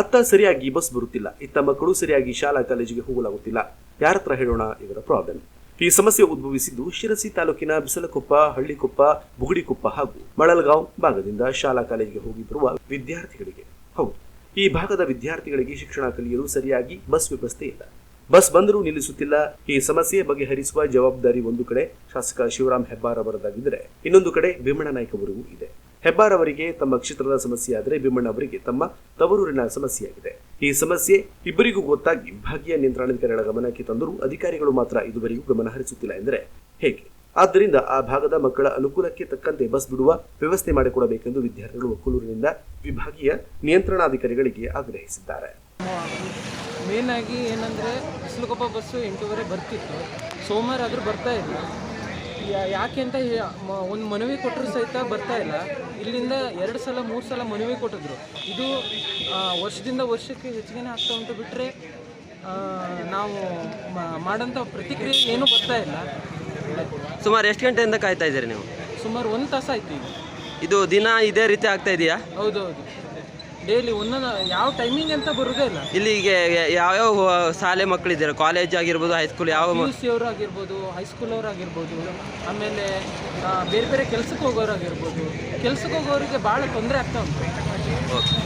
ಅತ್ತ ಸರಿಯಾಗಿ ಬಸ್ ಬರುತ್ತಿಲ್ಲ. ಇತ್ತ ಮಕ್ಕಳು ಸರಿಯಾಗಿ ಶಾಲಾ ಕಾಲೇಜಿಗೆ ಹೋಗಲಾಗುತ್ತಿಲ್ಲ. ಯಾರ ಹತ್ರ ಹೇಳೋಣ ಇವರ ಪ್ರಾಬ್ಲಮ್ ಈ ಸಮಸ್ಯೆ ಉದ್ಭವಿಸಿದ್ದು ಶಿರಸಿ ತಾಲೂಕಿನ ಬಿಸಲಕೊಪ್ಪ, ಹಳ್ಳಿಕೊಪ್ಪ, ಬುಗುಡಿಕೊಪ್ಪ ಹಾಗೂ ಮಳಲ್ಗಾಂವ್ ಭಾಗದಿಂದ ಶಾಲಾ ಕಾಲೇಜಿಗೆ ಹೋಗಿ ಬರುವ ವಿದ್ಯಾರ್ಥಿಗಳಿಗೆ. ಹೌದು, ಈ ಭಾಗದ ವಿದ್ಯಾರ್ಥಿಗಳಿಗೆ ಶಿಕ್ಷಣ ಕಲಿಯಲು ಸರಿಯಾಗಿ ಬಸ್ ವ್ಯವಸ್ಥೆ ಇಲ್ಲ. ಬಸ್ ಬಂದರೂ ನಿಲ್ಲಿಸುತ್ತಿಲ್ಲ. ಈ ಸಮಸ್ಯೆ ಬಗೆಹರಿಸುವ ಜವಾಬ್ದಾರಿ ಒಂದು ಕಡೆ ಶಾಸಕ ಶಿವರಾಮ್ ಹೆಬ್ಬಾರ್ ಅವರದಾಗಿದ್ದರೆ ಇನ್ನೊಂದು ಕಡೆ ಭೀಮಣ್ಣ ನಾಯ್ಕ ಅವರಿಗೂ ಇದೆ. ಹೆಬ್ಬಾರ್ ಅವರಿಗೆ ತಮ್ಮ ಕ್ಷೇತ್ರದ ಸಮಸ್ಯೆ ಆದರೆ ಭೀಮಣ್ಣ ಅವರಿಗೆ ತಮ್ಮ ತವರೂರಿನ ಸಮಸ್ಯೆಯಾಗಿದೆ. ಈ ಸಮಸ್ಯೆ ಇಬ್ಬರಿಗೂ ಗೊತ್ತಾಗಿ ವಿಭಾಗೀಯ ನಿಯಂತ್ರಣಾಧಿಕಾರಿಗಳ ಗಮನಕ್ಕೆ ತಂದರೂ ಅಧಿಕಾರಿಗಳು ಮಾತ್ರ ಇದುವರೆಗೂ ಗಮನ ಹರಿಸುತ್ತಿಲ್ಲ ಎಂದರೆ ಹೇಗೆ? ಆದ್ದರಿಂದ ಆ ಭಾಗದ ಮಕ್ಕಳ ಅನುಕೂಲಕ್ಕೆ ತಕ್ಕಂತೆ ಬಸ್ ಬಿಡುವ ವ್ಯವಸ್ಥೆ ಮಾಡಿಕೊಡಬೇಕೆಂದು ವಿದ್ಯಾರ್ಥಿಗಳು ಒಕ್ಕೂರಿನಿಂದ ವಿಭಾಗೀಯ ನಿಯಂತ್ರಣಾಧಿಕಾರಿಗಳಿಗೆ ಆಗ್ರಹಿಸಿದ್ದಾರೆ. ಮೇನ್ ಆಗಿ ಏನಂದ್ರೆ ಬಿಸಿಲುಕೊಪ್ಪ ಬಸ್ಸು ಎಂಟೂವರೆ ಬರ್ತಿತ್ತು. ಸೋಮವಾರ ಆದರೂ ಬರ್ತಾ ಯಾ- ಯಾಕೆ ಅಂತ ಒಂದು ಮನವಿ ಕೊಟ್ಟರು ಸಹಿತ ಬರ್ತಾ ಇಲ್ಲ. ಇಲ್ಲಿಂದ ಎರಡು ಸಲ ಮೂರು ಸಲ ಮನವಿ ಕೊಟ್ಟಿದ್ರು. ಇದು ವರ್ಷದಿಂದ ವರ್ಷಕ್ಕೆ ಹೆಚ್ಚಿಗೆ ಆಗ್ತಾ ಉಂಟು ಬಿಟ್ಟರೆ ನಾವು ಮಾಡೋಂಥ ಪ್ರತಿಕ್ರಿಯೆ ಏನೂ ಬರ್ತಾ ಇಲ್ಲ. ಸುಮಾರು ಎಷ್ಟು ಗಂಟೆಯಿಂದ ಕಾಯ್ತಾ ಇದ್ದೀರಿ ನೀವು? ಸುಮಾರು ಒಂದು ತಾಸು ಆಯ್ತು ಈಗ. ಇದು ದಿನ ಇದೇ ರೀತಿ ಆಗ್ತಾ ಇದೆಯಾ? ಹೌದೌದು. ಡೈಲಿ ಒಂದೊಂದು ಯಾವ ಟೈಮಿಂಗ್ ಅಂತ ಬರೋದೇ ಇಲ್ಲ. ಇಲ್ಲಿಗೆ ಯಾವ್ಯಾವ ಶಾಲೆ ಮಕ್ಕಳಿದ್ದಾರೆ ಕಾಲೇಜ್ ಆಗಿರ್ಬೋದು ಹೈಸ್ಕೂಲ್ ಯಾವ ಸಿ ಅವರು ಆಗಿರ್ಬೋದು ಹೈಸ್ಕೂಲ್ ಅವ್ರು ಆಗಿರ್ಬೋದು ಆಮೇಲೆ ಬೇರೆ ಬೇರೆ ಕೆಲ್ಸಕ್ಕೆ ಹೋಗೋರು ಆಗಿರ್ಬೋದು ಕೆಲ್ಸಕ್ಕೆ ಹೋಗೋರಿಗೆ ಭಾಳ ತೊಂದರೆ ಆಗ್ತಾ ಉಂಟು. ಓಕೆ.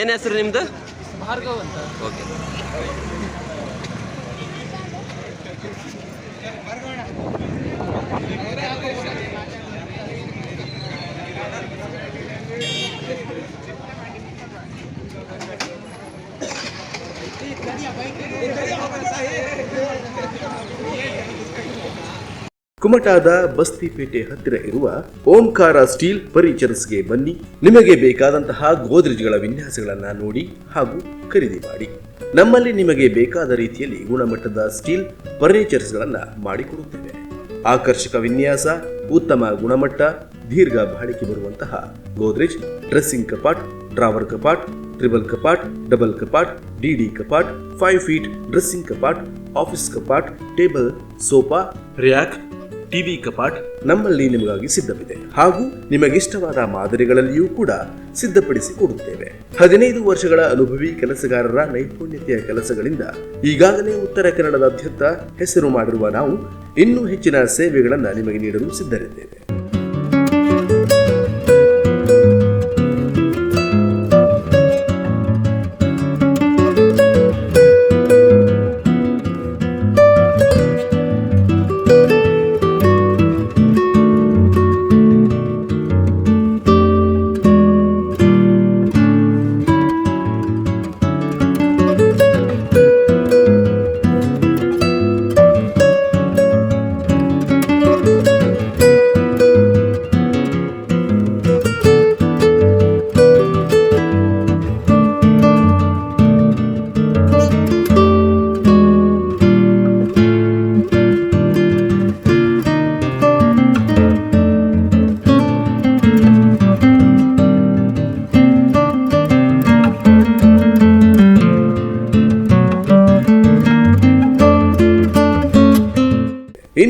ಏನ್ ಹೆಸರು ನಿಮ್ದು? ಭಾರ್ಗವ್ ಅಂತ. ಓಕೆ ಕುಮಟಾದ ಬಸ್ತಿಪೇಟೆ ಹತ್ತಿರ ಇರುವ ಓಂಕಾರ ಸ್ಟೀಲ್ ಫರ್ನಿಚರ್ಸ್ಗೆ ಬನ್ನಿ. ನಿಮಗೆ ಬೇಕಾದಂತಹ ಗೋದ್ರೇಜ್ಗಳ ವಿನ್ಯಾಸಗಳನ್ನ ನೋಡಿ ಹಾಗೂ ಖರೀದಿ ಮಾಡಿ. ನಮ್ಮಲ್ಲಿ ನಿಮಗೆ ಬೇಕಾದ ರೀತಿಯಲ್ಲಿ ಗುಣಮಟ್ಟದ ಸ್ಟೀಲ್ ಫರ್ನಿಚರ್ಸ್ಗಳನ್ನ ಮಾಡಿಕೊಡುತ್ತೇವೆ. ಆಕರ್ಷಕ ವಿನ್ಯಾಸ, ಉತ್ತಮ ಗುಣಮಟ್ಟ, ದೀರ್ಘ ಬಾಳಿಕೆ ಬರುವಂತಹ ಗೋದ್ರೇಜ್, ಡ್ರೆಸ್ಸಿಂಗ್ ಕಪಾಟ್, ಡ್ರಾವರ್ ಕಪಾಟ್ ಟ್ರಿಬಲ್ ಕಪಾಟ್ ಡಬಲ್ ಕಪಾಟ್ ಡಿಡಿ ಕಪಾಟ್ ಫೈವ್ ಫೀಟ್ ಡ್ರೆಸ್ಸಿಂಗ್ ಕಪಾಟ್ ಆಫೀಸ್ ಕಪಾಟ್ ಟೇಬಲ್ ಸೋಫಾ ರ್ಯಾಕ್ ಟಿವಿ ಕಪಾಟ್ ನಮ್ಮಲ್ಲಿ ನಿಮಗಾಗಿ ಸಿದ್ಧವಿದೆ. ಹಾಗೂ ನಿಮಗಿಷ್ಟವಾದ ಮಾದರಿಗಳಲ್ಲಿಯೂ ಕೂಡ ಸಿದ್ಧಪಡಿಸಿ ಕೊಡುತ್ತೇವೆ. ಹದಿನೈದು ವರ್ಷಗಳ ಅನುಭವಿ ಕೆಲಸಗಾರರ ನೈಪುಣ್ಯತೆಯ ಕೆಲಸಗಳಿಂದ ಈಗಾಗಲೇ ಉತ್ತರ ಕನ್ನಡದಾದ್ಯಂತ ಹೆಸರು ಮಾಡಿರುವ ನಾವು ಇನ್ನೂ ಹೆಚ್ಚಿನ ಸೇವೆಗಳನ್ನು ನಿಮಗೆ ನೀಡಲು ಸಿದ್ಧರಿದ್ದೇವೆ.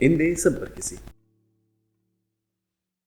ಹಿಂದೆ ಸಂಪರ್ಕಿಸಿ